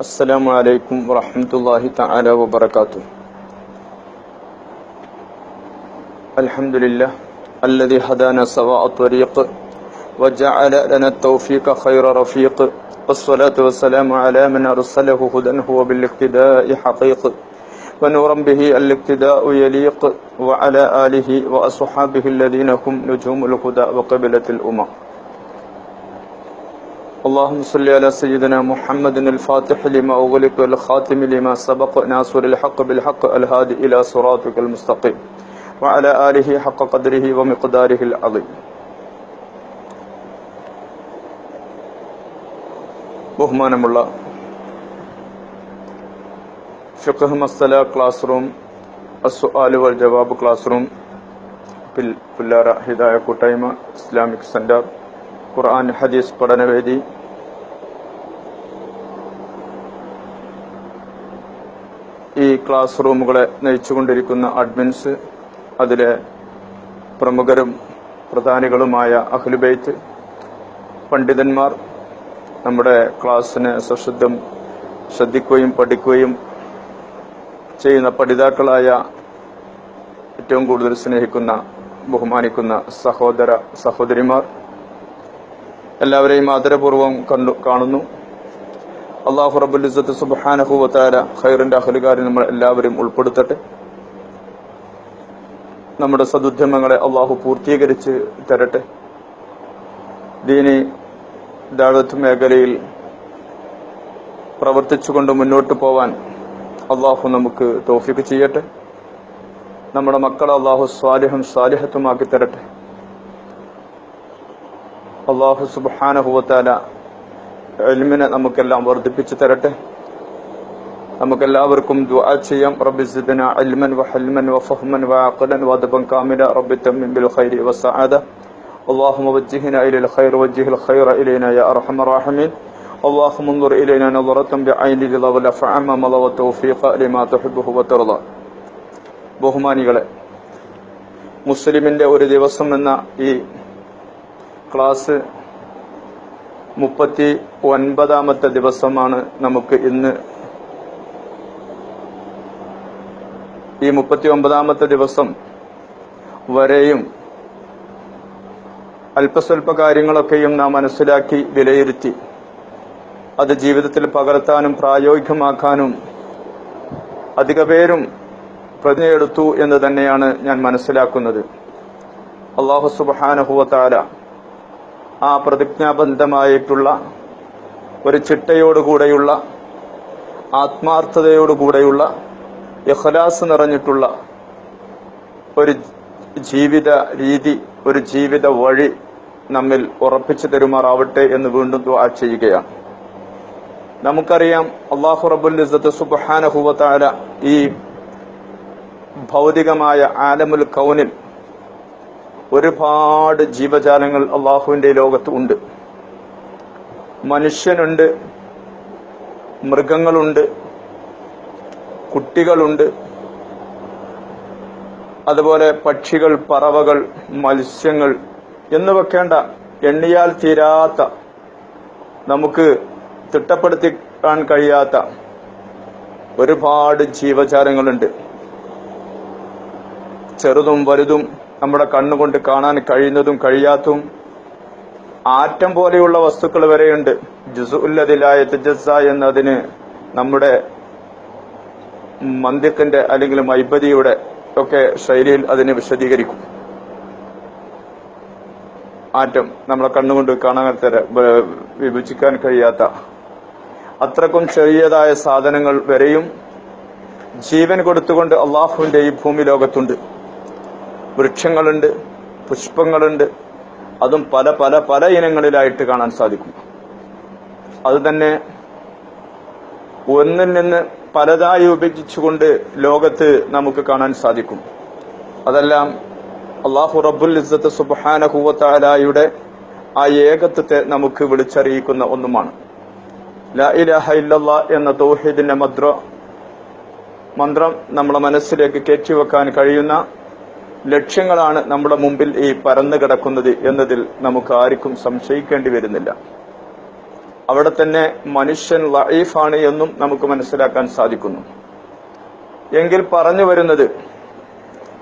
السلام عليكم ورحمة الله تعالى وبركاته. الحمد لله الذي هدانا سواء الطريق وجعل لنا التوفيق خير رفيق. والصلاة والسلام على من أرسله هدى هو بالاقتداء حقيق. ونورا به الاقتداء يليق. وعلى آله وأصحابه الذين هم نجوم الهدى وقبلة الأمم اللهم صل على سيدنا محمد الفاتح لما أغلق والخاتم لما سبق ناصر الحق بالحق الهادي إلى صراطك المستقيم وعلى آله حق قدره ومقداره العظيم ബഹുമാനമുള്ള ഫിഖ് മസ്തല class room അസുആലു വൽ ജവാബ് class room പിൽ- പുല്ലാര ഹിദായ കൂട്ടായ്മ ഇസ്ലാമിക് സെന്റർ ഖുർആൻ ഹദീസ് പഠനവേദി ഈ ക്ലാസ് റൂമുകളെ നയിച്ചുകൊണ്ടിരിക്കുന്ന അഡ്മിൻസ് അതിലെ പ്രമുഖരും പ്രധാനികളുമായ അഖിലുബൈത്ത് പണ്ഡിതന്മാർ നമ്മുടെ ക്ലാസ്സിനെ സശുദ്ധം ശ്രദ്ധിക്കുകയും പഠിക്കുകയും ചെയ്യുന്ന പഠിതാക്കളായ ഏറ്റവും കൂടുതൽ സ്നേഹിക്കുന്ന ബഹുമാനിക്കുന്ന സഹോദര സഹോദരിമാർ. എല്ലാവരെയും ആദരപൂർവം കണ്ടു കാണുന്നു. അള്ളാഹു ഇസ്സത്ത് സുബാനഹുവത്താര ഖൈറിന്റെ അഹലുകാരിൽ നമ്മൾ എല്ലാവരും ഉൾപ്പെടുത്തട്ടെ. നമ്മുടെ സദുദ്യമങ്ങളെ അള്ളാഹു പൂർത്തീകരിച്ച് തരട്ടെ. ദീനി ദാവത്ത് മേഖലയിൽ പ്രവർത്തിച്ചുകൊണ്ട് മുന്നോട്ട് പോവാൻ അള്ളാഹു നമുക്ക് തോഫിക്ക് ചെയ്യട്ടെ. നമ്മുടെ മക്കളെ അള്ളാഹു സ്വാലിഹം സ്വാലിഹത്തുമാക്കി തരട്ടെ. അള്ളാഹു സുബാനഹുവത്താല എൽമിനെ നമുക്കെല്ലാം വർദ്ധിപ്പിച്ചു തരട്ടെ നമുക്കെല്ലാവർക്കും ദുആ ചെയ്യാം റബ്ബി സിദ്ന ഇൽമൻ വഹൽമൻ വഫഹ്മൻ വഅഖലൻ വദബൻ കാമില റബ്ബി തമ്മിൻ ബിൽ ഖൈരി വസ്സആദ اللهم وجهنا إلى الخير وجه الخير إلينا يا أرحم الراحمين اللهم انظر إلينا نظرة بعين رضا والعفو عما مضى والتوفيق لما تحبه وترضى ബഹുമാനികളെ മുസ്ലിമിന്റെ ഒരു ദിവസം എന്ന ഈ ക്ലാസ് മുപ്പത്തി ഒൻപതാമത്തെ ദിവസമാണ് നമുക്ക് ഇന്ന്. ഈ മുപ്പത്തി ഒമ്പതാമത്തെ ദിവസം വരെയും അല്പസ്വല്പ കാര്യങ്ങളൊക്കെയും നാം മനസ്സിലാക്കി വിലയിരുത്തി. അത് ജീവിതത്തിൽ പകർത്താനും പ്രായോഗികമാക്കാനും അധിക പേരും പ്രതിജ്ഞയെടുത്തു എന്ന് തന്നെയാണ് ഞാൻ മനസ്സിലാക്കുന്നത്. അള്ളാഹു സുബാനഹുവത്താല ആ പ്രതിജ്ഞാബന്ധമായിട്ടുള്ള ഒരു ചിട്ടയോടുകൂടെയുള്ള ആത്മാർത്ഥതയോടുകൂടെയുള്ള ഇഖ്ലാസ് നിറഞ്ഞിട്ടുള്ള ഒരു ജീവിത രീതി ഒരു ജീവിത വഴി നമ്മിൽ ഉറപ്പിച്ചു തരുമാറാവട്ടെ എന്ന് വീണ്ടും ദുആ ചെയ്യുകയാണ്. നമുക്കറിയാം അള്ളാഹു റബുൽ ഇസ്സത്ത് സുബ്ഹാനഹുവതആല ഈ ഭൗതികമായ ആലമുൽ കൗനിൽ ഒരുപാട് ജീവജാലങ്ങൾ അള്ളാഹുവിന്റെ ലോകത്ത് ഉണ്ട്. മനുഷ്യനുണ്ട് മൃഗങ്ങളുണ്ട് കുട്ടികളുണ്ട്. അതുപോലെ പക്ഷികൾ പറവകൾ മത്സ്യങ്ങൾ എന്ന് വെക്കേണ്ട എണ്ണിയാൽ തീരാത്ത നമുക്ക് തിട്ടപ്പെടുത്തിക്കാൻ കഴിയാത്ത ഒരുപാട് ജീവജാലങ്ങളുണ്ട്. ചെറുതും വലുതും നമ്മുടെ കണ്ണുകൊണ്ട് കാണാൻ കഴിയുന്നതും കഴിയാത്തതും ആറ്റം പോലെയുള്ള വസ്തുക്കൾ വരെയുണ്ട്. ജുസുല്ലതിലായ തജസ്സ എന്നതിന് നമ്മുടെ മന്ദിക്കിന്റെ അല്ലെങ്കിൽ മൈബദിയുടെ ഒക്കെ ശൈലിയിൽ അതിനെ വിശദീകരിക്കും. ആറ്റം നമ്മളെ കണ്ണുകൊണ്ട് കാണാൻ തര- വിഭജിക്കാൻ കഴിയാത്ത. അത്രക്കും ചെറിയതായ സാധനങ്ങൾ വരെയും ജീവൻ കൊടുത്തുകൊണ്ട് അള്ളാഹുവിന്റെ ഈ ഭൂമി ലോകത്തുണ്ട്. വൃക്ഷങ്ങളുണ്ട് പുഷ്പങ്ങളുണ്ട്. അതും പല പല പല ഇനങ്ങളിലായിട്ട് കാണാൻ സാധിക്കും. അത് തന്നെ ഒന്നിൽ നിന്ന് പലതായി വിഭജിച്ചുകൊണ്ട് ലോകത്ത് നമുക്ക് കാണാൻ സാധിക്കും. അതെല്ലാം അള്ളാഹു റബ്ബുൽ ഇസ്സത്ത് സുബ്ഹാനഹുവതആലയുടെ ആ ഏകത്വത്തെ നമുക്ക് വിളിച്ചറിയിക്കുന്ന ഒന്നുമാണ്. ലാ ഇലാഹ എന്ന തൗഹീദിന്റെ മദ്ര മന്ത്രം നമ്മുടെ മനസ്സിലേക്ക് കയറ്റിവെക്കാൻ കഴിയുന്ന ലക്ഷ്യങ്ങളാണ് നമ്മുടെ മുമ്പിൽ ഈ പരന്നു കിടക്കുന്നത് എന്നതിൽ നമുക്ക് ആർക്കും സംശയിക്കേണ്ടി വരുന്നില്ല. അവിടെ തന്നെ മനുഷ്യൻ ലൈഫാണ് എന്നും നമുക്ക് മനസ്സിലാക്കാൻ സാധിക്കുന്നു. എങ്കിൽ പറഞ്ഞു വരുന്നത്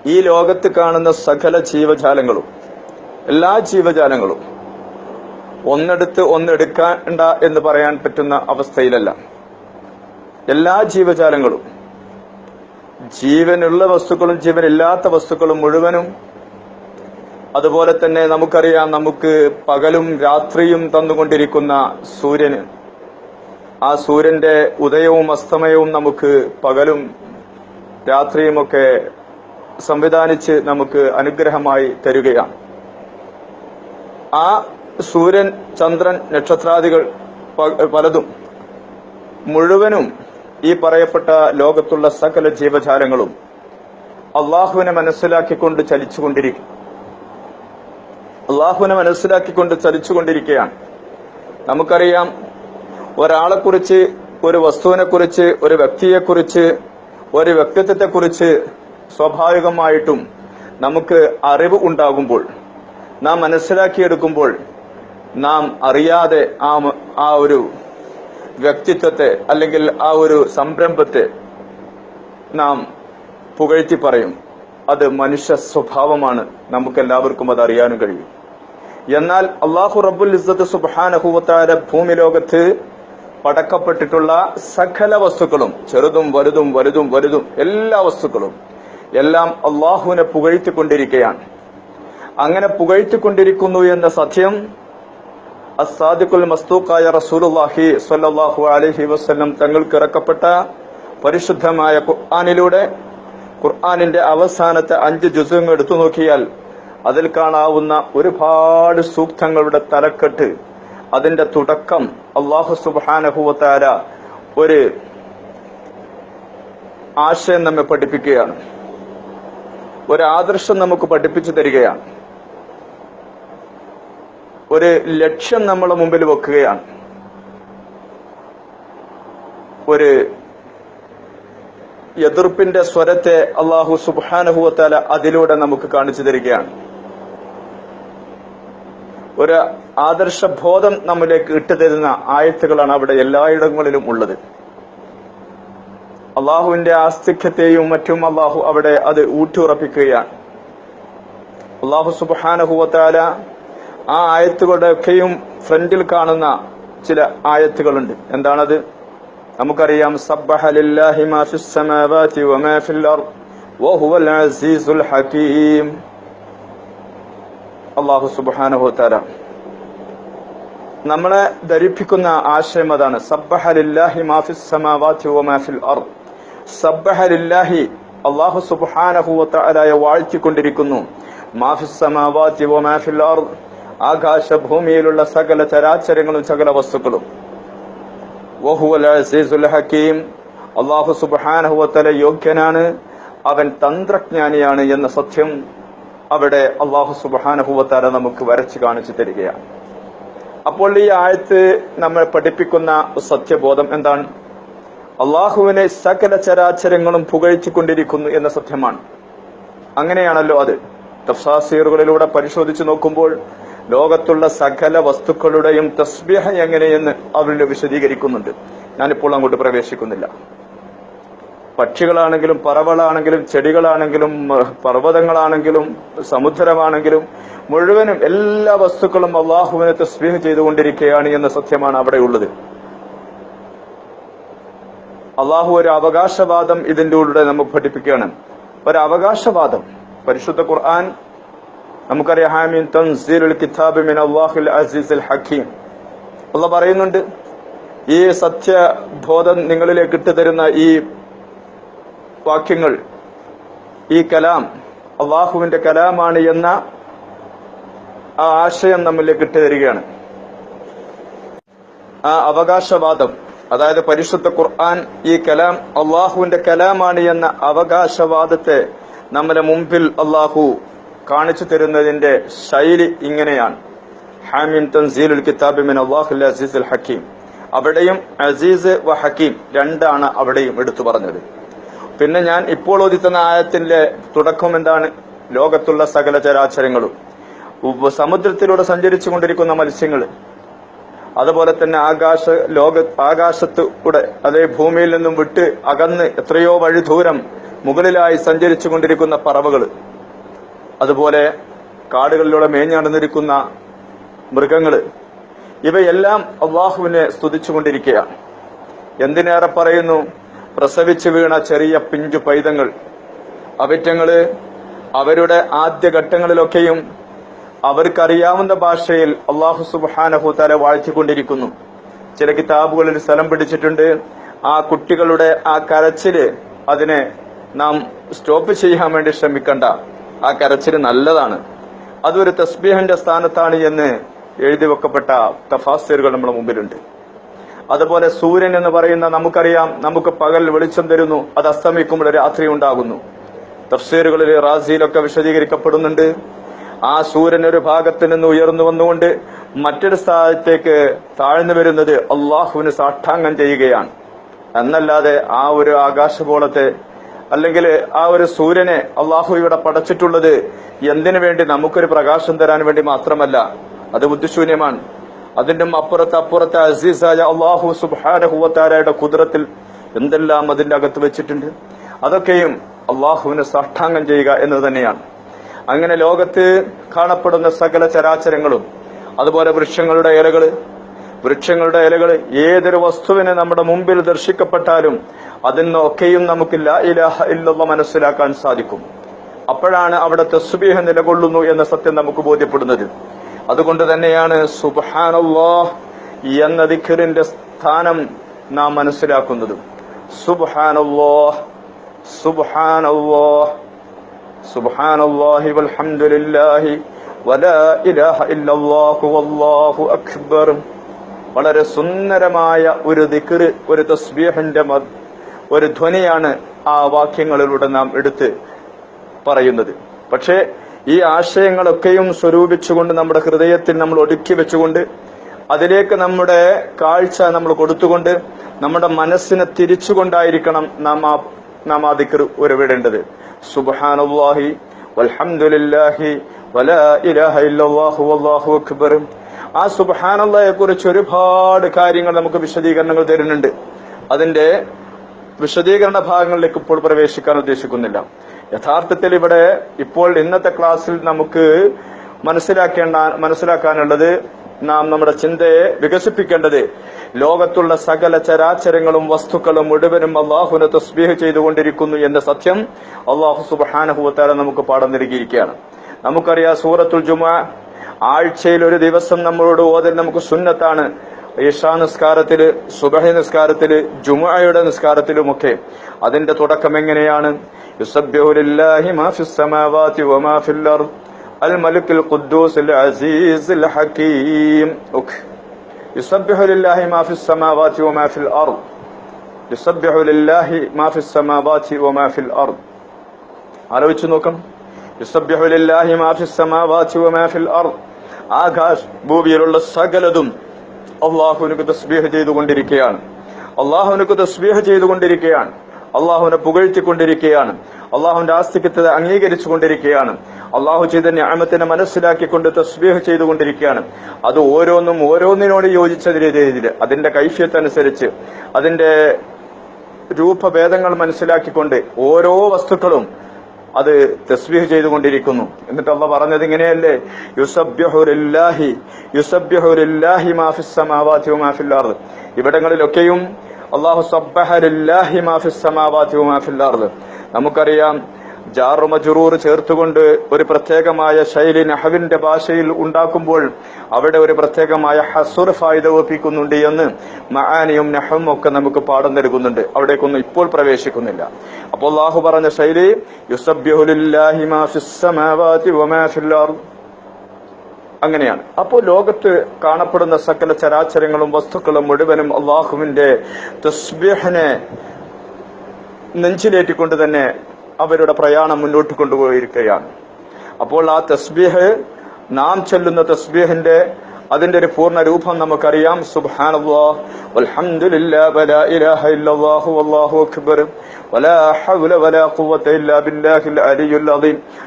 ഈ ലോകത്ത് കാണുന്ന സകല ജീവജാലങ്ങളും എല്ലാ ജീവജാലങ്ങളും ഒന്നെടുത്ത് ഒന്നെടുക്കേണ്ട എന്ന് പറയാൻ പറ്റുന്ന അവസ്ഥയിലല്ല. എല്ലാ ജീവജാലങ്ങളും ജീവനുള്ള വസ്തുക്കളും ജീവനില്ലാത്ത വസ്തുക്കളും മുഴുവനും. അതുപോലെ തന്നെ നമുക്കറിയാം നമുക്ക് പകലും രാത്രിയും തന്നുകൊണ്ടിരിക്കുന്ന സൂര്യന്. ആ സൂര്യന്റെ ഉദയവും അസ്തമയവും നമുക്ക് പകലും രാത്രിയുമൊക്കെ സംവിധാനിച്ച് നമുക്ക് അനുഗ്രഹമായി തരികയാണ്. ആ സൂര്യൻ ചന്ദ്രൻ നക്ഷത്രാദികൾ പലതും മുഴുവനും ഈ പറയപ്പെട്ട ലോകത്തുള്ള സകല ജീവജാലങ്ങളും അള്ളാഹുവിനെ മനസ്സിലാക്കിക്കൊണ്ട് ചലിച്ചുകൊണ്ടിരിക്കും. അള്ളാഹുവിനെ മനസ്സിലാക്കിക്കൊണ്ട് ചലിച്ചുകൊണ്ടിരിക്കുകയാണ്. നമുക്കറിയാം ഒരാളെക്കുറിച്ച് ഒരു വസ്തുവിനെക്കുറിച്ച് ഒരു വ്യക്തിയെക്കുറിച്ച് ഒരു വ്യക്തിത്വത്തെക്കുറിച്ച് സ്വാഭാവികമായിട്ടും നമുക്ക് അറിവ് ഉണ്ടാകുമ്പോൾ നാം മനസ്സിലാക്കിയെടുക്കുമ്പോൾ നാം അറിയാതെ ആ ഒരു വ്യക്തിത്വത്തെ അല്ലെങ്കിൽ ആ ഒരു സംരംഭത്തെ നാം പുകഴ്ത്തി പറയും. അത് മനുഷ്യ സ്വഭാവമാണ്. നമുക്കെല്ലാവർക്കും അത് അറിയാനും കഴിയും. എന്നാൽ അള്ളാഹു റബ്ബുൽ ഇസ്സത്ത് സുബാനഹുവത്താര ഭൂമി ലോകത്ത് പടക്കപ്പെട്ടിട്ടുള്ള സകല വസ്തുക്കളും ചെറുതും വലുതും വലുതും വലുതും എല്ലാ വസ്തുക്കളും എല്ലാം അള്ളാഹുവിനെ പുകഴ്ത്തിക്കൊണ്ടിരിക്കുകയാണ് അങ്ങനെ പുകഴ്ത്തിക്കൊണ്ടിരിക്കുന്നു എന്ന സത്യം അസാദിഖുൽ മസ്തൂഖായ റസൂലുള്ളാഹി സ്വല്ലല്ലാഹു അലൈഹി വസല്ലം തങ്ങൾക്ക് ഇറക്കപ്പെട്ട പരിശുദ്ധമായ ഖുർആനിലൂടെ ഖുർആനിന്റെ അവസാനത്തെ അഞ്ച് ജുസുങ്ങൾ എടുത്തു നോക്കിയാൽ അതിൽ കാണാവുന്ന ഒരുപാട് സൂക്തങ്ങളുടെ തലക്കെട്ട് അതിന്റെ തുടക്കം അള്ളാഹു സുബാനഹുവത്താര ഒരു ആശയം നമ്മെ പഠിപ്പിക്കുകയാണ്. ഒരു ആദർശം നമുക്ക് പഠിപ്പിച്ചു തരികയാണ്. ഒരു ലക്ഷ്യം നമ്മളെ മുമ്പിൽ വെക്കുകയാണ്. ഒരു എതിർപ്പിന്റെ സ്വരത്തെ അള്ളാഹു സുബാനഹുവത്താല അതിലൂടെ നമുക്ക് കാണിച്ചു തരികയാണ്. ഒരു ആദർശ ബോധം നമ്മിലേക്ക് ഇട്ടുതരുന്ന ആയത്തുകളാണ് അവിടെ എല്ലായിടങ്ങളിലും ഉള്ളത്. അള്ളാഹുവിന്റെ ആസ്തിക്യത്തെയും മറ്റും അള്ളാഹു അവിടെ അത് ഊട്ടിയുറപ്പിക്കുകയാണ്. അള്ളാഹു സുബാനഹുവത്താല ആ ആയത്തുകളുടെ ഒക്കെയും ഫ്രണ്ടിൽ കാണുന്ന ചില ആയത്തുകളുണ്ട്. എന്താണത്? നമുക്കറിയാം അള്ളാഹു സുബ്ഹാനഹു വതആല നമ്മളെ ധരിപ്പിക്കുന്ന ആശയം അതാണ് അള്ളാഹു സുബ്ഹാനഹു വതആലയെ വാഴ്ത്തിക്കൊണ്ടിരിക്കുന്നു. മാഫിസ് സമാവാതി വമാ ഫിൽ അർദ്. ആകാശഭൂമിയിലുള്ള സകല ചരാചരങ്ങളും സകല വസ്തുക്കളും. വഹുവൽ അള്ളാഹു സുബ്ഹാനഹു വതആല യോഗ്യനാണ്. അവൻ തന്ത്രജ്ഞാനിയാണ് എന്ന സത്യം അവിടെ അള്ളാഹു സുബ്ഹാനഹു വതആല നമുക്ക് വരച്ചു കാണിച്ചു തരികയാണ്. അപ്പോൾ ഈ ആഴത്ത് നമ്മൾ പഠിപ്പിക്കുന്ന സത്യബോധം എന്താണ്? അള്ളാഹുവിനെ സകല ചരാചരങ്ങളും പുകഴ്ത്തിക്കൊണ്ടിരിക്കുന്നു എന്ന സത്യമാണ്. അങ്ങനെയാണല്ലോ അത്. തഫ്സാസീറുകളിലൂടെ പരിശോധിച്ചു നോക്കുമ്പോൾ ലോകത്തുള്ള സകല വസ്തുക്കളുടെയും തസ്ബീഹ എങ്ങനെയെന്ന് അവരിൽ വിശദീകരിക്കുന്നുണ്ട്. ഞാനിപ്പോൾ അങ്ങോട്ട് പ്രവേശിക്കുന്നില്ല. പക്ഷികളാണെങ്കിലും പറവളാണെങ്കിലും ചെടികളാണെങ്കിലും പർവതങ്ങളാണെങ്കിലും സമുദ്രമാണെങ്കിലും മുഴുവനും എല്ലാ വസ്തുക്കളും അള്ളാഹുവിനെ തസ്ബീഹ് ചെയ്തുകൊണ്ടിരിക്കുകയാണ് എന്ന സത്യമാണ് അവിടെയുള്ളത് അള്ളാഹു ഒരു അവകാശവാദം ഇതിന്റെ ഉള്ളിലൂടെ നമുക്ക് പഠിപ്പിക്കുകയാണ്. ഒരു അവകാശവാദം പരിശുദ്ധ ഖുർആൻ നമുക്കറിയാം അള്ള അള്ളാഹ് പറയുന്നുണ്ട് ഈ സത്യബോധം നിങ്ങളിലേക്ക് ഇട്ടുതരുന്ന ഈ വാക്യങ്ങൾ ഈ കലാം അള്ളാഹുവിന്റെ കലാമാണ് എന്ന ആ ആശയം നമ്മളിലേക്ക് നമ്മിലേക്ക് ഇട്ടുതരികയാണ്. ആ അവകാശവാദം അതായത് പരിശുദ്ധ ഖുർആൻ ഈ കലാം അള്ളാഹുവിന്റെ കലാമാണ് എന്ന അവകാശവാദത്തെ നമ്മുടെ മുമ്പിൽ അള്ളാഹു കാണിച്ചു തരുന്നതിന്റെ ശൈലി ഇങ്ങനെയാണ്. ഹാമിൻ തൻസീലുൽ കിതാബ് മിൻ അസീസുൽ ഹക്കീം. അവിടെയും അസീസ് വ ഹക്കീം രണ്ടാണ് അവിടെയും എടുത്തു പറഞ്ഞത്. പിന്നെ ഞാൻ ഇപ്പോൾ ഓദിത്തുന്ന ആയത്തിന്റെ തുടക്കം എന്താണ്? ലോകത്തുള്ള സകല ചരാചരങ്ങളും. സമുദ്രത്തിലൂടെ സഞ്ചരിച്ചു കൊണ്ടിരിക്കുന്ന മത്സ്യങ്ങൾ അതുപോലെ തന്നെ ആകാശ ലോക ആകാശത്തൂടെ അതേ ഭൂമിയിൽ നിന്നും വിട്ട് അകന്ന് എത്രയോ വഴി ദൂരം മുകളിലായി സഞ്ചരിച്ചു കൊണ്ടിരിക്കുന്ന പറവകൾ അതുപോലെ കാടുകളിലൂടെ മേഞ്ഞടന്നിരിക്കുന്ന മൃഗങ്ങൾ ഇവയെല്ലാം അള്ളാഹുവിനെ സ്തുതിച്ചുകൊണ്ടിരിക്കുകയാണ് എന്തിനേറെ പറയുന്നു? പ്രസവിച്ചു വീണ ചെറിയ പിഞ്ചു പൈതങ്ങൾ. അവറ്റങ്ങൾ അവരുടെ ആദ്യ ആദ്യഘട്ടങ്ങളിലൊക്കെയും അവർക്കറിയാവുന്ന ഭാഷയിൽ അള്ളാഹു സുബാനഹു തല വാഴ്ത്തിക്കൊണ്ടിരിക്കുന്നു. ചില കിതാബുകളിൽ സ്ഥലം പിടിച്ചിട്ടുണ്ട്. ആ കുട്ടികളുടെ ആ കരച്ചിൽ അതിനെ നാം സ്റ്റോപ്പ് ചെയ്യാൻ വേണ്ടി ശ്രമിക്കണ്ട. ആ കരച്ചിൽ നല്ലതാണ്. അതൊരു തസ്ബീഹിന്റെ സ്ഥാനത്താണ് എന്ന് എഴുതി വെക്കപ്പെട്ട തഫാസിറുകൾ നമ്മുടെ മുമ്പിലുണ്ട്. അതുപോലെ സൂര്യൻ എന്ന് പറയുന്ന നമുക്കറിയാം നമുക്ക് പകൽ വെളിച്ചം തരുന്നു അത് അസ്തമിക്കുമ്പോൾ രാത്രി ഉണ്ടാകുന്നു. തഫ്സീറുകളിൽ റാസിയിലൊക്കെ വിശദീകരിക്കപ്പെടുന്നുണ്ട്. ആ സൂര്യൻ ഒരു ഭാഗത്ത് നിന്ന് ഉയർന്നു വന്നുകൊണ്ട് മറ്റൊരു സ്ഥാനത്തേക്ക് താഴ്ന്നു വരുന്നത് അള്ളാഹുവിന് സാഷ്ടാംഗം ചെയ്യുകയാണ്. എന്നല്ലാതെ ആ ഒരു ആകാശഗോളത്തെ അല്ലെങ്കിൽ ആ ഒരു സൂര്യനെ അള്ളാഹു ഇവിടെ പടച്ചിട്ടുള്ളത് എന്തിനു വേണ്ടി? നമുക്കൊരു പ്രകാശം തരാൻ വേണ്ടി മാത്രമല്ല. അത് ബുദ്ധിശൂന്യമാണ്. അതിന്റെ അപ്പുറത്ത് അപ്പുറത്ത് അസീസായ അള്ളാഹു സുബാനഹുവത്താരയുടെ കുതിരത്തിൽ എന്തെല്ലാം അതിന്റെ അകത്ത് വെച്ചിട്ടുണ്ട്? അതൊക്കെയും അള്ളാഹുവിനെ സാഷ്ടാംഗം ചെയ്യുക എന്ന് തന്നെയാണ്. അങ്ങനെ ലോകത്ത് കാണപ്പെടുന്ന സകല ചരാചരങ്ങളും അതുപോലെ വൃക്ഷങ്ങളുടെ ഇലകൾ വൃക്ഷങ്ങളുടെ ഇലകൾ ഏതൊരു വസ്തുവിനെ നമ്മുടെ മുമ്പിൽ ദർശിക്കപ്പെട്ടാലും അതിനൊക്കെയും നമുക്ക് ലാ ഇലാഹ ഇല്ലല്ല മനസ്സിലാക്കാൻ സാധിക്കും. അപ്പോഴാണ് അവിടെ തസ്ബീഹ് നിലകൊള്ളുന്നു എന്ന സത്യം നമുക്ക് ബോധ്യപ്പെടുന്നത്. അതുകൊണ്ട് തന്നെയാണ് സുബ്ഹാനല്ലാഹ് എന്ന ദിഖിറിന്റെ സ്ഥാനം നാം മനസ്സിലാക്കുന്നത്. സുബ്ഹാനല്ലാഹ് സുബ്ഹാനല്ലാഹ് സുബ്ഹാനല്ലാഹി വൽഹംദുലില്ലാഹി വലാ ഇലാഹ ഇല്ലല്ലാഹു വല്ലാഹു അക്ബർ. വളരെ സുന്ദരമായ ഒരു ദിക്റ് ഒരു തസ്ബീഹിന്റെ ഒരു ധ്വനിയാണ് ആ വാക്യങ്ങളിലൂടെ നാം എടുത്ത് പറയുന്നത്. പക്ഷേ ഈ ആശയങ്ങളൊക്കെയും സ്വരൂപിച്ചുകൊണ്ട് നമ്മുടെ ഹൃദയത്തിൽ നമ്മൾ ഒടുക്കി വെച്ചുകൊണ്ട് അതിലേക്ക് നമ്മുടെ കാഴ്ച നമ്മൾ കൊടുത്തുകൊണ്ട് നമ്മുടെ മനസ്സിനെ തിരിച്ചുകൊണ്ടായിരിക്കണം നാം ആ നാം ആ ദിക്ർ ഉരുവിടേണ്ടത് സുബാനുല്ലാഹി വൽഹംദുലില്ലാഹി വല്ലാഹു അക്ബർ. ആ സുബാനുള്ളയെ കുറിച്ച് ഒരുപാട് കാര്യങ്ങൾ നമുക്ക് വിശദീകരണങ്ങൾ തരുന്നുണ്ട്. അതിന്റെ വിശദീകരണ ഭാഗങ്ങളിലേക്ക് ഇപ്പോൾ പ്രവേശിക്കാൻ ഉദ്ദേശിക്കുന്നില്ല. യഥാർത്ഥത്തിൽ ഇവിടെ ഇപ്പോൾ ഇന്നത്തെ ക്ലാസ്സിൽ നമുക്ക് മനസ്സിലാക്കേണ്ട മനസ്സിലാക്കാനുള്ളത് നാം നമ്മുടെ ചിന്തയെ വികസിപ്പിക്കേണ്ടത് ലോകത്തുള്ള സകല ചരാചരങ്ങളും വസ്തുക്കളും മുഴുവനും അള്ളാഹുനെ തസ്ബീഹ് ചെയ്തുകൊണ്ടിരിക്കുന്നു എന്ന സത്യം അള്ളാഹു സുബാനഹുവത്താല നമുക്ക് പാഠം നൽകിയിരിക്കുകയാണ്. നമുക്കറിയാം സൂറത്തുൽ ജുമാ ആഴ്ചയിൽ ഒരു ദിവസം നമ്മളോട് ഓതൽ നമുക്ക് സുന്നത്താണ്. ഈശാ നിസ്കാരത്തിൽ സുബഹി നിസ്കാരത്തിൽ ജുമുഅയുടെ നിസ്കാരത്തിലുമൊക്കെ. അതിന്റെ തുടക്കം എങ്ങനെയാണ്? ആലോചിച്ചു നോക്കണം ആകാശ ഭൂമിയിലുള്ള സകലതും അള്ളാഹുവിനക്ക് തസ്ബീഹ് ചെയ്തുകൊണ്ടിരിക്കുകയാണ്. അള്ളാഹുവിനക്ക് തസ്ബീഹ് ചെയ്തുകൊണ്ടിരിക്കുകയാണ്. അള്ളാഹുവിനെ പുകഴ്ത്തിക്കൊണ്ടിരിക്കുകയാണ്. അള്ളാഹുവിന്റെ ആസ്തിക്യത്തെ അംഗീകരിച്ചു കൊണ്ടിരിക്കുകയാണ് അള്ളാഹു ചെയ്ത ഞാമത്തിനെ മനസ്സിലാക്കിക്കൊണ്ട് തസ്ബീഹ് ചെയ്തുകൊണ്ടിരിക്കുകയാണ്. അത് ഓരോന്നും ഓരോന്നിനോട് യോജിച്ച രീതിയിൽ അതിന്റെ കൈഫ്യത്തനുസരിച്ച് അതിന്റെ രൂപഭേദങ്ങൾ മനസ്സിലാക്കിക്കൊണ്ട് ഓരോ വസ്തുക്കളും അത് തസ്ബീഹ് ചെയ്തുകൊണ്ടിരിക്കുന്നു. എന്നിട്ട് അള്ള പറഞ്ഞത് ഇങ്ങനെയല്ലേ? യുസബ്യഹുരില്ലാഹി യുസബ്യഹുരില്ലാഹി മാഫിസ് സമാവാതി വമാ ഫിൽ അർദ്. ഇവിടങ്ങളിലൊക്കെയും അള്ളാഹു സബ്ബഹരില്ലാഹി മാഫിസ് സമാവാതി വമാ ഫിൽ അർദ്. നമുക്കറിയാം ജാറു മജറൂർ ചേർത്തുകൊണ്ട് ഒരു പ്രത്യേകമായ ശൈലി നഹവിന്റെ ഭാഷയിൽ ഉണ്ടാക്കുമ്പോൾ അവിടെ ഒരു പ്രത്യേകമായ ഹസുർ ഫായുത ഒപ്പിക്കുന്നുണ്ട് എന്ന് മഹാനിയും നഹവും ഒക്കെ നമുക്ക് പാഠം നൽകുന്നുണ്ട്. അവിടേക്കൊന്നും ഇപ്പോൾ പ്രവേശിക്കുന്നില്ല. അപ്പോൾ അള്ളാഹു പറഞ്ഞ ശൈലി അങ്ങനെയാണ്. അപ്പോൾ ലോകത്ത് കാണപ്പെടുന്ന സകല ചരാചരങ്ങളും വസ്തുക്കളും മുഴുവനും അള്ളാഹുവിന്റെ തസ്ബിഹനെ നെഞ്ചിലേറ്റിക്കൊണ്ട് തന്നെ അവരുടെ പ്രയാണം മുന്നോട്ട് കൊണ്ടുപോയിരിക്കുകയാണ്. അപ്പോൾ ആ തസ്ബീഹ് നാം ചെല്ലുന്ന തസ്ബീഹിന്റെ അതിന്റെ ഒരു പൂർണ രൂപം നമുക്കറിയാം.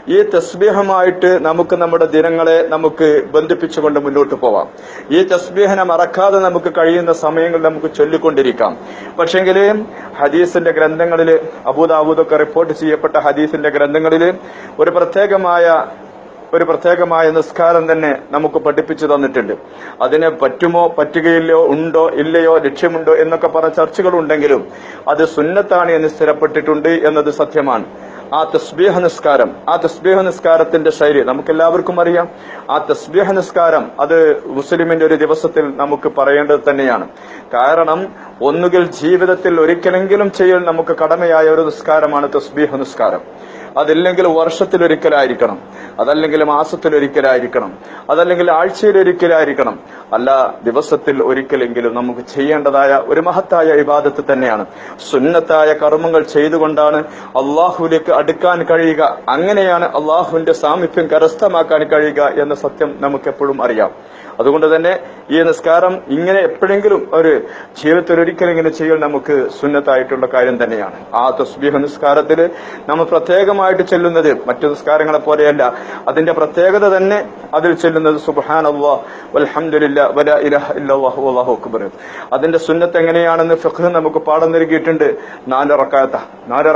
ഈ തസ്ബീഹമായിട്ട് നമുക്ക് നമ്മുടെ ദിനങ്ങളെ നമുക്ക് ബന്ധിപ്പിച്ചുകൊണ്ട് മുന്നോട്ട് പോവാം. ഈ തസ്ബീഹനെ മറക്കാതെ നമുക്ക് കഴിയുന്ന സമയങ്ങൾ നമുക്ക് ചൊല്ലിക്കൊണ്ടിരിക്കാം. പക്ഷെങ്കിൽ ഹദീസിന്റെ ഗ്രന്ഥങ്ങളിൽ അബൂദാബൂദൊക്കെ റിപ്പോർട്ട് ചെയ്യപ്പെട്ട ഹദീസിന്റെ ഗ്രന്ഥങ്ങളിൽ ഒരു പ്രത്യേകമായ ഒരു പ്രത്യേകമായ നിസ്കാരം തന്നെ നമുക്ക് പഠിപ്പിച്ചു തന്നിട്ടുണ്ട്. അതിനെ പറ്റുമോ പറ്റുകയില്ലയോ ഉണ്ടോ ഇല്ലയോ ലക്ഷ്യമുണ്ടോ എന്നൊക്കെ പറ ചർച്ചകളുണ്ടെങ്കിലും അത് സുന്നത്താണ് എന്ന് സ്ഥിരപ്പെട്ടിട്ടുണ്ട് എന്നത് സത്യമാണ്. ആ തസ്ബീഹ നിസ്കാരം ആ തസ്ബീഹ നിസ്കാരത്തിന്റെ ശൈലി നമുക്ക് എല്ലാവർക്കും അറിയാം. ആ തസ്ബീഹ നിസ്കാരം അത് മുസ്ലിമിന്റെ ഒരു ദിവസത്തിൽ നമുക്ക് പറയേണ്ടത് തന്നെയാണ്. കാരണം ഒന്നുകിൽ ജീവിതത്തിൽ ഒരിക്കലെങ്കിലും ചെയ്യൽ നമുക്ക് കടമയായ ഒരു നിസ്കാരമാണ് തസ്ബീഹ നിസ്കാരം. അതില്ലെങ്കിൽ വർഷത്തിലൊരിക്കലായിരിക്കണം. അതല്ലെങ്കിൽ മാസത്തിലൊരിക്കലായിരിക്കണം. അതല്ലെങ്കിൽ ആഴ്ചയിലൊരിക്കലായിരിക്കണം. അല്ല ദിവസത്തിൽ ഒരിക്കലെങ്കിലും നമുക്ക് ചെയ്യേണ്ടതായ ഒരു മഹത്തായ ഇബാദത്ത് തന്നെയാണ്. സുന്നത്തായ കർമ്മങ്ങൾ ചെയ്തുകൊണ്ടാണ് അള്ളാഹുവിലേക്ക് അടുക്കാൻ കഴിയുക. അങ്ങനെയാണ് അള്ളാഹുവിന്റെ സാമീപ്യം കരസ്ഥമാക്കാൻ കഴിയുക എന്ന സത്യം നമുക്ക് എപ്പോഴും അറിയാം. അതുകൊണ്ട് തന്നെ ഈ നിസ്കാരം ഇങ്ങനെ എപ്പോഴെങ്കിലും ഒരു ജീവിതത്തിൽ ഒരിക്കലും ഇങ്ങനെ ചെയ്യൽ നമുക്ക് സുന്നത്തായിട്ടുള്ള കാര്യം തന്നെയാണ്. ആ തസ്ബീഹ നിസ്കാരത്തിൽ നമ്മൾ പ്രത്യേകമായിട്ട് ചെല്ലുന്നത് മറ്റു നിസ്കാരങ്ങളെ പോലെയല്ല. അതിന്റെ പ്രത്യേകത തന്നെ അതിൽ ചെല്ലുന്നത് സുബ്ഹാൻ അക്ബർ. അതിന്റെ സുന്നത്ത് എങ്ങനെയാണെന്ന് ഫിഖ് നമുക്ക് പാഠം നൽകിയിട്ടുണ്ട്. നാല് റക്കാത്ത നാല്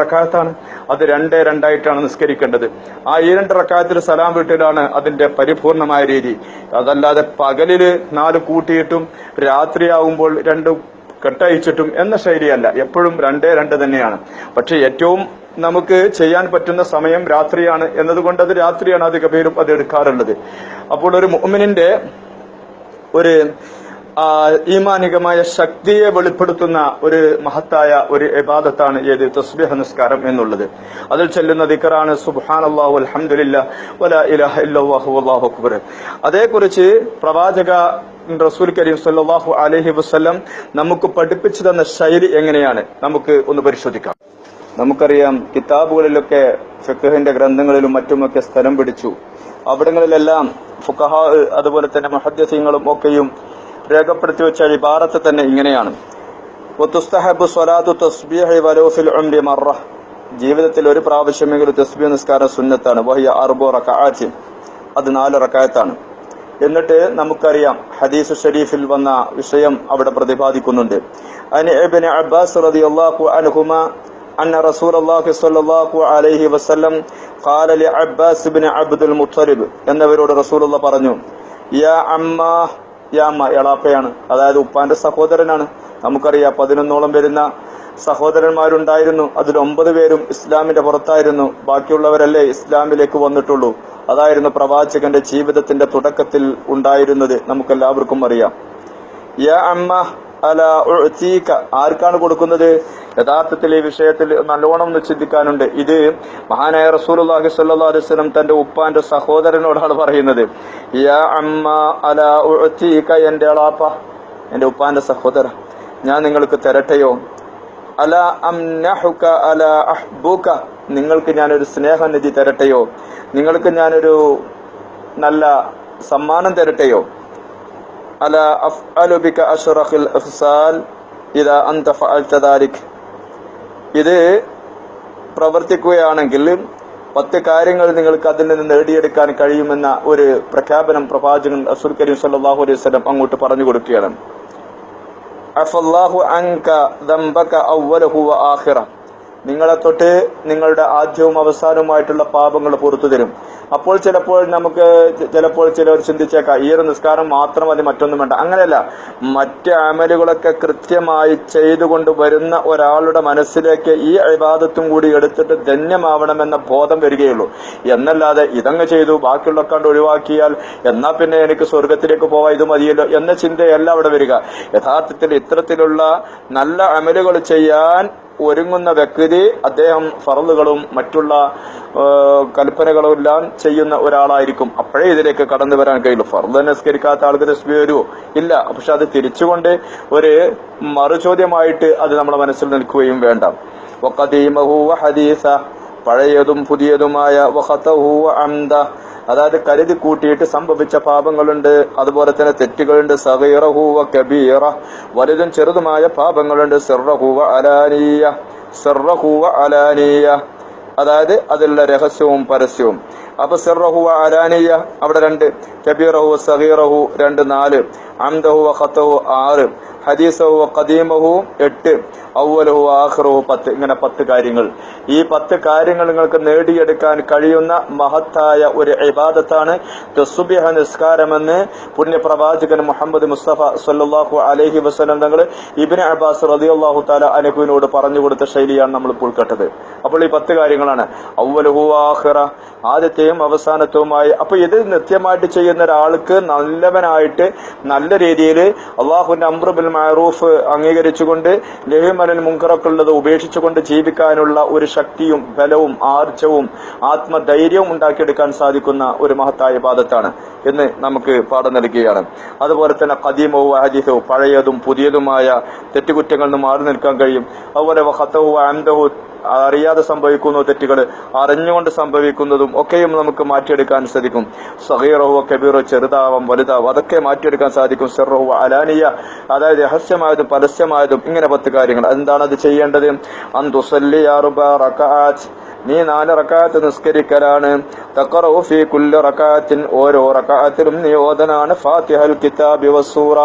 അത് രണ്ടേ രണ്ടായിട്ടാണ് നിസ്കരിക്കേണ്ടത്. ആ ഈ രണ്ട് റക്കാത്തിൽ സലാം വീട്ടിലാണ് അതിന്റെ പരിപൂർണമായ രീതി. അതല്ലാതെ പകലിൽ നാല് കൂട്ടിയിട്ടും രാത്രിയാവുമ്പോൾ രണ്ട് കെട്ടയച്ചിട്ടും എന്ന ശൈലിയല്ല. എപ്പോഴും രണ്ടേ രണ്ട് തന്നെയാണ്. പക്ഷെ ഏറ്റവും നമുക്ക് ചെയ്യാൻ പറ്റുന്ന സമയം രാത്രിയാണ് എന്നതുകൊണ്ട് അത് രാത്രിയാണ് അധിക പേരും അത് എടുക്കാറുള്ളത്. അപ്പോൾ ഒരു മുഅ്മിനിന്റെ ഒരു ഈമാനികമായ ശക്തിയെ വെളിപ്പെടുത്തുന്ന ഒരു മഹത്തായ ഒരു ഇബാദത്താണ് ഏത് തസ്ബിഹ നിസ്കാരം എന്നുള്ളത്. അതിൽ ചെല്ലുന്ന ദിക്കറാണ് സുബ്ഹാനല്ലാഹു അൽഹംദുലില്ലാ വലാ ഇലാഹ ഇല്ലല്ലാഹു വല്ലാഹു അക്ബർ. അതേക്കുറിച്ച് പ്രവാചക റസൂൽ കരീം സല്ലാഹു അലഹി വസല്ലം നമുക്ക് പഠിപ്പിച്ചു തന്ന ശൈലി എങ്ങനെയാണ്? നമുക്ക് ഒന്ന് പരിശോധിക്കാം. നമുക്കറിയാം കിതാബുകളിലൊക്കെ ഫിഖഹിന്റെ ഗ്രന്ഥങ്ങളിലും മറ്റുമൊക്കെ സ്ഥലം പിടിച്ചു. അവിടങ്ങളിലെല്ലാം ഫുഖഹ അതുപോലെ തന്നെ മഹദ്യസിങ്ങളും ഒക്കെയും രേഖപ്പെടുത്തി വെച്ച ഇബാറത്ത് തന്നെ ഇങ്ങനെയാണ് വതുസ്തഹബു സ്വലാത്തു തസ്ബീഹി വലൗ ഫിൽ ഉംരി മറ ജീവിതത്തിൽ ഒരു പ്രാവശ്യമെങ്കിലും തസ്ബീഹ് നിസ്കാരം സുന്നത്താണ് വഹിയ അർബു റകഅത്ത് അത് നാല് റകഅത്താണ് എന്നിട്ട് നമുക്കറിയാം ഹദീസ് ഷരീഫിൽ വന്ന വിഷയം അവിടെ പ്രതിപാദിക്കുന്നുണ്ട് അൻ ഇബ്നു അബ്ബാസ് റളിയല്ലാഹു അൻഹുമ أن رسول الله صلى الله عليه وسلم قال لعباس بن عبد المطلب എന്നവരോട് റസൂലുള്ള പറഞ്ഞു യാ അമ്മ യാ അമ്മ എളാപ്പയാണ്. അതായത് ഉപ്പാന്റെ സഹോദരനാണ്. നമുക്കറിയാം പതിനൊന്നോളം വരുന്ന സഹോദരന്മാരുണ്ടായിരുന്നു. അതിൽ ഒമ്പത് പേരും ഇസ്ലാമിന്റെ പുറത്തായിരുന്നു. ബാക്കിയുള്ളവരല്ലേ ഇസ്ലാമിലേക്ക് വന്നിട്ടുള്ളൂ. അതായിരുന്നു പ്രവാചകന്റെ ജീവിതത്തിന്റെ തുടക്കത്തിൽ ഉണ്ടായിരുന്നത്. നമുക്കെല്ലാവർക്കും അറിയാം. യാ അമ്മ അല ഉഅ്തീക ആർക്കാണ് കൊടുക്കുന്നത്? യഥാർത്ഥത്തിൽ ഈ വിഷയത്തിൽ നല്ലോണം ഒന്ന് ചിന്തിക്കാനുണ്ട്. ഇത് മഹാനായ അള്ളാഹി അലൈഹി വസല്ലം തന്റെ ഉപ്പാന്റെ സഹോദരനോടാണ് പറയുന്നത്. യാ അമ്മ അല ഉഅ്തീക എന്റെ അളാപ്പ എന്റെ ഉപ്പാന്റെ സഹോദര ഞാൻ നിങ്ങൾക്ക് തരട്ടെയോ? അല അംനഹുക അല അഹ്ബുക നിങ്ങൾക്ക് ഞാനൊരു സ്നേഹനിധി തരട്ടെയോ? നിങ്ങൾക്ക് ഞാനൊരു നല്ല സമ്മാനം തരട്ടെയോ? അല അഫ്അലു ബിക അഷ്റഖിൽ ഇദാ അൻത ഫഅൽത ദാലിക് ഇത് പ്രവർത്തിക്കുകയാണെങ്കിൽ പത്ത് കാര്യങ്ങൾ നിങ്ങൾക്ക് അതിൽ നിന്ന് നേടിയെടുക്കാൻ കഴിയുമെന്ന ഒരു പ്രഖ്യാപനം പ്രവാചകൻ റസൂൽ കരീം സല്ലല്ലാഹു അലൈഹി വസല്ലം അങ്ങോട്ട് പറഞ്ഞു കൊടുക്കുകയാണ്. അഫല്ലാഹു അൻക ദംബക അവ്വലഹു ആഖിറ. നിങ്ങളെ തൊട്ട് നിങ്ങളുടെ ആദ്യവും അവസാനവുമായിട്ടുള്ള പാപങ്ങൾ പുറത്തു തരും. അപ്പോൾ ചിലപ്പോൾ നമുക്ക് ചിലപ്പോൾ ചിലർ ചിന്തിച്ചേക്കാം ഈ ഒരു നിസ്കാരം മാത്രം മതി മറ്റൊന്നും വേണ്ട. അങ്ങനെയല്ല മറ്റ് അമലുകളൊക്കെ കൃത്യമായി ചെയ്തുകൊണ്ട് വരുന്ന ഒരാളുടെ മനസ്സിലേക്ക് ഈ അഭിവാദത്തും കൂടി എടുത്തിട്ട് ധന്യമാവണമെന്ന ബോധം വരികയുള്ളൂ. എന്നല്ലാതെ ഇതങ്ങ് ചെയ്തു ബാക്കിയുള്ള കണ്ട് ഒഴിവാക്കിയാൽ എന്നാ പിന്നെ എനിക്ക് സ്വർഗത്തിലേക്ക് പോവാ ഇത് മതിയല്ലോ എന്ന ചിന്തയല്ല അവിടെ വരിക. യഥാർത്ഥത്തിൽ ഇത്തരത്തിലുള്ള നല്ല അമലുകൾ ചെയ്യാൻ ഒരുങ്ങുന്ന വ്യക്തി അദ്ദേഹം ഫറലുകളും മറ്റുള്ള കൽപ്പനകളും എല്ലാം ചെയ്യുന്ന ഒരാളായിരിക്കും. അപ്പോഴേ ഇതിലേക്ക് കടന്നു വരാൻ കഴിയുള്ളൂ. ഫറുദ് നിസ്കരിക്കാത്ത ആൾക്ക് തസ്ബീഹ് വരുമോ ഇല്ല പക്ഷെ അത് തിരിച്ചുകൊണ്ട് ഒരു മറുചോദ്യമായിട്ട് അത് നമ്മുടെ മനസ്സിൽ നിൽക്കുകയും വേണ്ട. പഴയതും പുതിയതുമായ അതായത് കരുതി കൂട്ടിയിട്ട് സംഭവിച്ച പാപങ്ങളുണ്ട് അതുപോലെ തന്നെ തെറ്റുകളുണ്ട്. സഹീറഹൂവ കബീറ. വലുതും ചെറുതുമായ പാപങ്ങളുണ്ട്. സിറഹൂവ അലാനീയ. സിറഹൂവ അലാനീയ. അതായത് അതിലുള്ള രഹസ്യവും പരസ്യവും. അപ്പൊ സിറഹുവ അലാനിയ അവിടെ രണ്ട്. കബീറഹു സഹീറഹു രണ്ട് നാല്. അംദഹു ഖത്തഹു ആറ്. ഹദീസഹു ഖദീമഹു എട്ട് ഔവലഹു ആഖിറഹു പത്ത് ഇങ്ങനെ പത്ത് കാര്യങ്ങൾ. ഈ പത്ത് കാര്യങ്ങൾ നിങ്ങൾക്ക് നേടിയെടുക്കാൻ കഴിയുന്ന മഹത്തായ ഒരു ഇബാദത്താണ് ദസുബിഹ നിസ്കാരമെന്ന് പുണ്യപ്രവാചകൻ മുഹമ്മദ് മുസ്തഫ സല്ലാഹു അലഹി വസ്ലം തങ്ങൾ ഇബ്നു അബ്ബാസ് റളിയല്ലാഹു താല അനഹുവിനോട് പറഞ്ഞു കൊടുത്ത ശൈലിയാണ് നമ്മൾ ഇപ്പോൾ കേട്ടത്. അപ്പോൾ ഈ പത്ത് കാര്യങ്ങളാണ്. ഔവലഹു ആഹ്റ ആദ്യത്തെയും അവസാനത്തെയുമായി. അപ്പൊ ഇത് നിത്യമായിട്ട് ചെയ്യുന്ന ഒരാൾക്ക് നല്ലവനായിട്ട് നല്ല രീതിയിൽ അള്ളാഹുവിന്റെ അമ്രുബിൽ മാറൂഫ് അംഗീകരിച്ചുകൊണ്ട് ലഹിമലൻ മുങ്കറൊക്കെ ഉള്ളത് ഉപേക്ഷിച്ചുകൊണ്ട് ജീവിക്കാനുള്ള ഒരു ശക്തിയും ബലവും ആർജവും ആത്മധൈര്യവും ഉണ്ടാക്കിയെടുക്കാൻ സാധിക്കുന്ന ഒരു മഹത്തായ പാദത്താണ്. എന്ന് നമുക്ക് പാഠം നൽകുകയാണ്. അതുപോലെ തന്നെ കദീമവും ഹദീസവും പഴയതും പുതിയതുമായ തെറ്റുകുറ്റങ്ങളിൽ നിന്ന് മാറി നിൽക്കാൻ കഴിയും. അതുപോലെ വഹത്തവും അന്തവും അറിയാതെ സംഭവിക്കുന്ന തെറ്റുകൾ അറിഞ്ഞുകൊണ്ട് സംഭവിക്കുന്നതും ഒക്കെയും നമുക്ക് മാറ്റിയെടുക്കാൻ സാധിക്കും. സഹീറഹോ കബീറോ ചെറുതാവാം വലുതാവും അതൊക്കെ മാറ്റിയെടുക്കാൻ സാധിക്കും. സെറഹോ അലാനിയ അതായത് രഹസ്യമായതും പരസ്യമായതും ഇങ്ങനെ പത്ത് കാര്യങ്ങൾ. എന്താണ് അത് ചെയ്യേണ്ടത്? അന്തുസല്ലിയാറുബാത്ത് നീ നാല് റക്കാത്ത് നിസ്കരിക്കലാണ്. തക്കറൂഫി കുല്ല റക്കാത്തിൻ ഓരോ റക്കാത്തിലും നീ ഓതനാണ്. ഫാത്തിഹൽ കിതാബി വസൂറ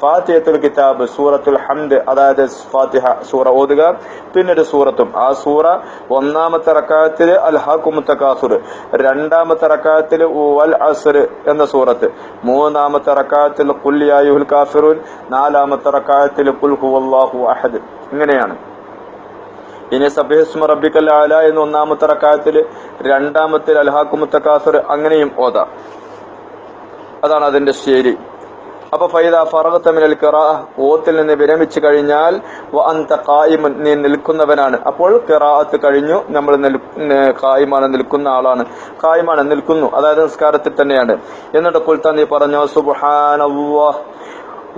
ഫാത്തിഹത്തുൽ കിതാബ് സൂറത്തുൽ ഹംദ് അതായത് ഫാത്തിഹ സൂറ ഓതുക. പിന്നൊരു സൂറത്തും. ആ സൂറ ഒന്നാമത്തെ റക്കാത്തിൽ അൽ ഹാക്കുമുത്തക്കാസുർ രണ്ടാമത്തെ റക്കാത്തിൽ വൽ അസുർ എന്ന സൂറത്ത് മൂന്നാമത്തെ റക്കാത്തിൽ കുല്യായുൽ കാഫിറുൻ നാലാമത്തെ റക്കാത്തിൽ കുൽ ഹുവല്ലാഹു അഹദ്. ഇങ്ങനെയാണ്. ഇനി സബിഹസ്മ റബ്ബിക്കൽ ആല എന്ന് ഒന്നാമത്തെ റക്കായത്തിൽ രണ്ടാമത്തിൽ അൽഹാക്കുമുത്തക്കാസർ അങ്ങനെയും ഓതാം. അതാണ് അതിന്റെ ശരി അപ്പൊ ഫൈദ ഫറവത്തമിനൽ കിറാ ഓത്തിൽ നിന്ന് വിരമിച്ചു കഴിഞ്ഞാൽ അന്ത നീ നിൽക്കുന്നവനാണ്. അപ്പോൾ കിറാഅത്ത് കഴിഞ്ഞു നമ്മൾ കായിമാണ് നിൽക്കുന്ന ആളാണ്. കായിമാണ് നിൽക്കുന്നു. അതായത് നിസ്കാരത്തിൽ തന്നെയാണ്. എന്നിട്ട് കുൽത്ത നീ പറഞ്ഞു സുബ്ഹാനല്ലാഹ്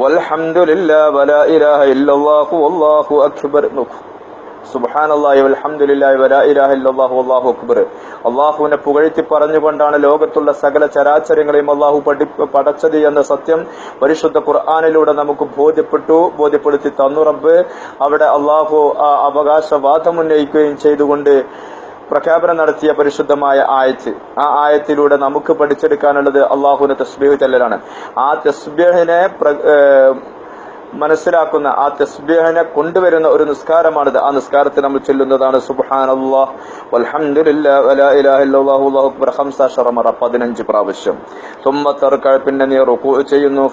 ولا വലാ ഇലാഹ ഇല്ലല്ലാഹു വല്ലാഹു അക്ബർ നോക്കൂ അക്ബർ. അള്ളാഹുവിനെ പുകഴ്ത്തി പറഞ്ഞുകൊണ്ടാണ് ലോകത്തുള്ള സകല ചരാചരങ്ങളെയും അള്ളാഹു പഠി പടച്ചത് എന്ന സത്യം പരിശുദ്ധ ഖുർആാനിലൂടെ നമുക്ക് ബോധ്യപ്പെട്ടു ബോധ്യപ്പെടുത്തി തന്നു റബ്ബ്. അവിടെ അള്ളാഹു ആ അവകാശവാദം ഉന്നയിക്കുകയും ചെയ്തുകൊണ്ട് പ്രഖ്യാപനം നടത്തിയ പരിശുദ്ധമായ ആയത്ത്. ആ ആയത്തിലൂടെ നമുക്ക് പഠിച്ചെടുക്കാനുള്ളത് അള്ളാഹുവിന്റെ തസ്ബീഹ് ചെല്ലലാണ് ആ തസ്ബീഹിനെ മനസ്സിലാക്കുന്ന ആ തസ്ബീഹിനെ കൊണ്ടുവരുന്ന ഒരു നിസ്കാരമാണിത്. ആ നിസ്കാരത്തിൽ നമ്മൾ ചൊല്ലുന്നതാണ് സുബ്ഹാനല്ലാഹ് പതിനഞ്ച് വലാ ഇലാഹ ഇല്ലല്ലാഹു അല്ലാഹു അക്ബർ. ഖംസഅശറ മറ 15 പ്രാവശ്യം. തർക പിന്നെ നീ റുക്കു ചെയ്യുന്നു.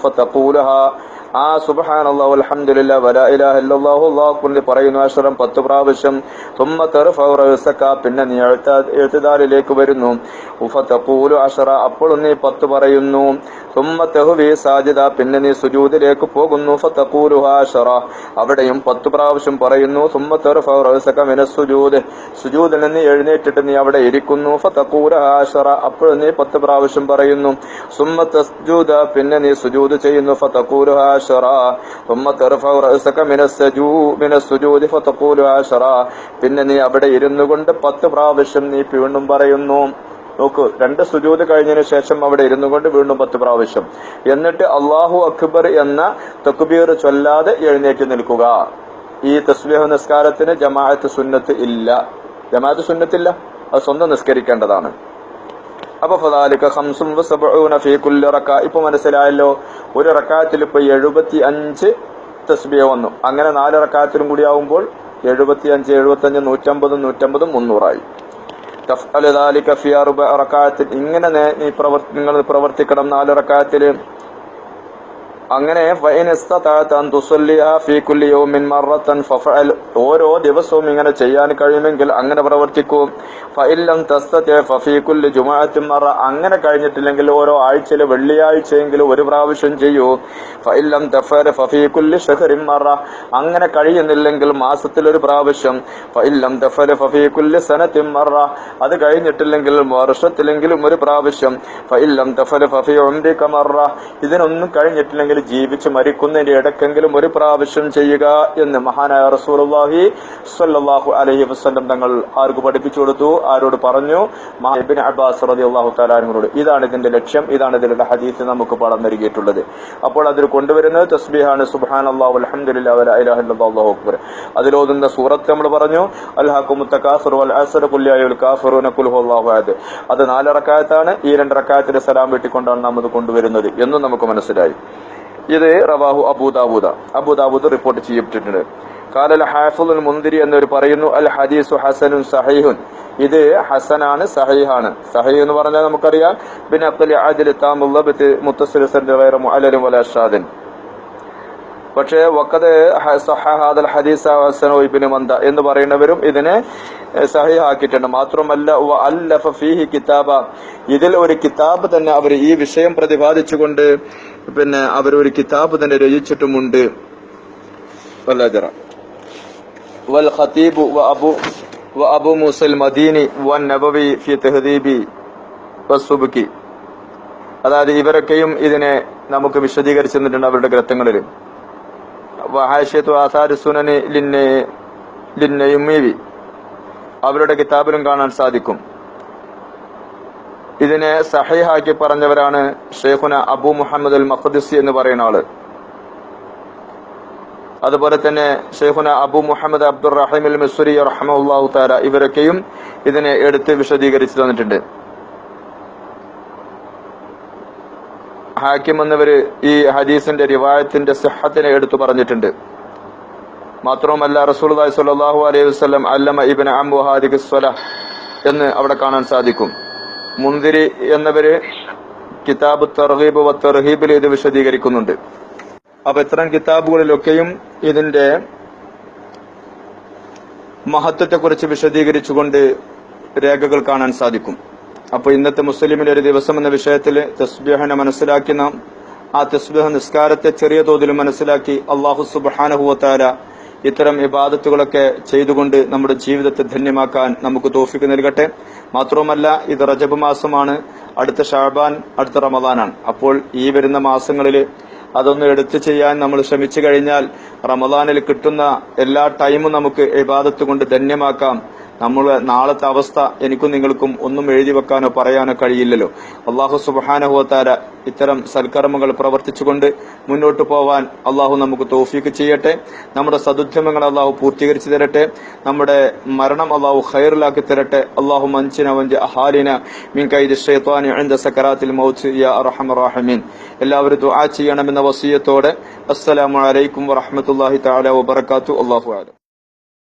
ആ സുബ്ഹാനല്ലാഹ് വൽഹംദുലില്ലാഹ് വലാ ഇലാഹ ഇല്ലല്ലാഹു അല്ലാഹു അക്ബർ എന്ന് പറയുന്നു അശറം 10 പ്രാവശ്യം ثم തർഫഉ റഅസക പിന്നെ നീ എഴുത്താലിലേക്ക് വരുന്നു ഫതഖൂലു അശറ അപ്പോൾ നീ 10 പറയുന്നു ثم തഹ്വി സാജിദ പിന്നെ നീ സുജൂദിലേക്ക് പോകുന്നു ഫതഖൂലുഹാ അശറ അവിടെയും 10 പ്രാവശ്യം പറയുന്നു ثم തർഫഉ റഅസക മിന സുജൂദ് സുജൂദിൽ നിന്ന് എഴുന്നേറ്റിട്ട് നീ അവിടെ ഇരിക്കുന്നു ഫതഖൂലുഹാ അശറ അപ്പോൾ നീ 10 പ്രാവശ്യം പറയുന്നു ثم തസ്ജുദ പിന്നെ നീ സുജൂദ് ചെയ്യുന്നു ഫതഖൂലുഹാ അശറ ثم ترفع رأسك من السجود من السجود فتقول അശറ പിന്നെ നീ അവിടെ ഇരുന്നു കൊണ്ട് 10 പ്രാവശ്യം നീ വീണ്ടും പറയുന്നു. നോക്ക് രണ്ട് സുജൂത് കഴിഞ്ഞതിന് ശേഷം അവിടെ ഇരുന്നു കൊണ്ട് വീണ്ടും പത്ത് പ്രാവശ്യം. എന്നിട്ട് അള്ളാഹു അക്ബർ എന്ന തക്ബീർ ചൊല്ലാതെ എഴുന്നേറ്റ് നിൽക്കുക. ഈ തസ്ബീഹ് നിസ്കാരത്തിന് ജമാഅത്ത് സുന്നത്ത് ഇല്ല. ജമാഅത്ത് സുന്നത്തില്ല അത് സ്വന്തം നിസ്കരിക്കേണ്ടതാണ്. ഇപ്പൊ മനസ്സിലായല്ലോ ഒരു റക്കാത്തിൽ ഇപ്പൊ എഴുപത്തി അഞ്ച് തസ്ബിയ വന്നു. അങ്ങനെ നാല് റക്കാത്തിലും കൂടി ആവുമ്പോൾ എഴുപത്തി അഞ്ച് എഴുപത്തി അഞ്ച് നൂറ്റമ്പതും നൂറ്റമ്പതും മുന്നൂറായി. ഇങ്ങനെ നേ- പ്രവർത്തി നിങ്ങൾ പ്രവർത്തിക്കണം നാല് റക്അത്തിൽ ഫഫഅൽ. ഓരോ ദിവസവും ഇങ്ങനെ ചെയ്യാൻ കഴിയുമെങ്കിൽ അങ്ങനെ പ്രവർത്തിക്കൂ. അങ്ങനെ കഴിഞ്ഞിട്ടില്ലെങ്കിൽ ഓരോ ആഴ്ചയിൽ വെള്ളിയാഴ്ചയെങ്കിലും ഒരു പ്രാവശ്യം ചെയ്യൂ. അങ്ങനെ കഴിയുന്നില്ലെങ്കിൽ മാസത്തിൽ ഒരു പ്രാവശ്യം. അത് കഴിഞ്ഞിട്ടില്ലെങ്കിൽ വർഷത്തിലെങ്കിലും ഒരു പ്രാവശ്യം. ഇതിനൊന്നും കഴിഞ്ഞിട്ടില്ലെങ്കിൽ ജീവിച്ച് മരിക്കുന്നതിന്റെ ഇടക്കെങ്കിലും ഒരു പ്രാവശ്യം ചെയ്യുക എന്ന് മഹാനായ റസൂലുള്ളാഹി സ്വല്ലല്ലാഹു അലഹി വസ്ലം തങ്ങൾ ആർക്ക് പഠിപ്പിച്ചു കൊടുത്തു ആരോട് പറഞ്ഞു? അബ്ബാസ് റളിയല്ലാഹു തആലാനോട് ഇതാണ് ഇതിന്റെ ലക്ഷ്യം ഇതാണ് ഇതിലുള്ള ഹദീസ് നമുക്ക് പാഠം നൽകിയിട്ടുള്ളത്. അപ്പോൾ അതിൽ കൊണ്ടുവരുന്നത് തസ്ബീഹാണ് സുബാൻ അള്ളാഹു ഇലാഹ അക്ബർ. അതിലോതുന്ന സൂറത്ത് നമ്മൾ പറഞ്ഞു അത് നാലറക്കായത്താണ് ഈ രണ്ടറക്കായത്തിന്റെ സലാം വെട്ടിക്കൊണ്ടാണ് നാം അത് കൊണ്ടുവരുന്നത് എന്നും നമുക്ക് മനസ്സിലായി. ഇത് റവാഹു അബൂദാബൂദ അബൂദാബൂദ് റിപ്പോർട്ട് ചെയ്യപ്പെട്ടിട്ടുണ്ട്. കാലൽ ഹാഫുൽ മുന്തിരി എന്നവർ പറയുന്നു അൽ ഹദീസു ഹസനുൻ സഹീഹുൻ. ഇത് ഹസനാണ് സഹീഹാണ്. സഹീഹ് എന്ന് പറഞ്ഞാൽ നമുക്കറിയാം ബിൻ അബ്ദുൽ ആദിൽ താമുല്ലബത്ത് മുത്തസിലിസൻ ഗൈറ മുഅല്ലലിൻ വലാ ഷാദിൻ. പക്ഷേ വക്കത് സഹാദൽ ഹദീസ ഹസനോ ഇബിന് മന്ദ എന്ന് പറയുന്നവരും ഇതിനെ സഹിഹാക്കിയിട്ടുണ്ട്. മാത്രമല്ല അല്ലഫ ഫീഹി കിതാബ. ഇതിൽ ഒരു കിതാബ് തന്നെ അവർ ഈ വിഷയം പ്രതിപാദിച്ചുകൊണ്ട് പിന്നെ അവർ ഒരു കിതാബ് തന്നെ രചിച്ചിട്ടുമുണ്ട്. വൽ ഖതീബ് വ അബു വ അബു മൂസൽ മദീനി വൻ നബവി ഫി തഹദീബി വസുബുക്കി അതായത് ഇവരൊക്കെയും ഇതിനെ നമുക്ക് വിശദീകരിച്ചു തന്നിട്ടുണ്ട് അവരുടെ ഗ്രന്ഥങ്ങളിൽ വഹാഷ്യത്തു ആസാരി സുനനി ലിന്നെ ലിന്നയുമീവി അവരുടെ കിതാബിലും കാണാൻ സാധിക്കും. ഇതിനെ സഹീഹാക്കി പറഞ്ഞവരാണ് ഷെയ്ഖുന അബു മുഹമ്മദ് അൽ മഖദിസി എന്ന് പറയുന്ന ആൾ. അതുപോലെ തന്നെ ഷെയ്ഖുന അബു മുഹമ്മദ് അബ്ദുർ റഹീം അൽ മിസുരി റഹ്മുല്ലാഹു താര ഇവരൊക്കെയും ഇതിനെ എടുത്ത് വിശദീകരിച്ചു തന്നിട്ടുണ്ട്. ഹാക്കിം എന്നവര് ഈ ഹദീസിന്റെ റിവായത്തിന്റെ സിഹത്തിനെ എടുത്തു പറഞ്ഞിട്ടുണ്ട്. മാത്രവുമല്ല റസൂൽ സ്വല്ലല്ലാഹു അലൈഹി വസ്ലം അല്ലമ ഇബിൻ അം വഹാദിഖ് സ്വലഹ് എന്ന് അവിടെ കാണാൻ സാധിക്കും. മുന്തിരി എന്നവര് കിതാബ് തർഹീബ് വ ഇത് വിശദീകരിക്കുന്നുണ്ട്. അപ്പൊ ഇത്തരം കിതാബുകളിലൊക്കെയും ഇതിന്റെ മഹത്വത്തെക്കുറിച്ച് വിശദീകരിച്ചുകൊണ്ട് രേഖകൾ കാണാൻ സാധിക്കും. അപ്പൊ ഇന്നത്തെ മുസ്ലിമിന്റെ ഒരു ദിവസം എന്ന വിഷയത്തിൽ തസ്ബീഹനെ മനസ്സിലാക്കി നാം ആ തസ്ബീഹ് നിസ്കാരത്തെ ചെറിയ തോതിൽ മനസ്സിലാക്കി അള്ളാഹു സുബാനഹുവത്താര ഇത്തരം ഇബാദത്തുകളൊക്കെ ചെയ്തുകൊണ്ട് നമ്മുടെ ജീവിതത്തെ ധന്യമാക്കാൻ നമുക്ക് തോഫിക്ക് നൽകട്ടെ. മാത്രവുമല്ല ഇത് റജബ് മാസമാണ്. അടുത്ത ഷാബാൻ അടുത്ത റമദാനാണ്. അപ്പോൾ ഈ വരുന്ന മാസങ്ങളിൽ അതൊന്ന് എടുത്തു ചെയ്യാൻ നമ്മൾ ശ്രമിച്ചു കഴിഞ്ഞാൽ റമദാനിൽ കിട്ടുന്ന എല്ലാ ടൈമും നമുക്ക് ഇബാദത്ത് കൊണ്ട് ധന്യമാക്കാം. നമ്മൾ നാളത്തെ അവസ്ഥ എനിക്കും നിങ്ങൾക്കും ഒന്നും എഴുതി വെക്കാനോ പറയാനോ കഴിയില്ലല്ലോ. അള്ളാഹു സുബാനഹുവത്താര ഇത്തരം സൽക്കർമ്മങ്ങൾ പ്രവർത്തിച്ചുകൊണ്ട് മുന്നോട്ട് പോവാൻ അള്ളാഹു നമുക്ക് തോഫീക്ക് ചെയ്യട്ടെ. നമ്മുടെ സദുദ്യമങ്ങൾ അള്ളാഹു പൂർത്തീകരിച്ചു തരട്ടെ. നമ്മുടെ മരണം അള്ളാഹു ഖൈറിലാക്കി തരട്ടെ. അള്ളാഹു മഞ്ചിന വഞ്ച് അഹാലിന മീൻ കൈദ് ഷെയ്ത്താനി അൻദ സക്കറാത്തിൽ മൗത്ത്. യാ എല്ലാവരും ദുആ ചെയ്യണമെന്ന വസീയത്തോടെ. അസ്സലാമു അലൈക്കും വറഹ്മത്തുള്ളാഹി തആല വബറകാതുഹു. അല്ലാഹു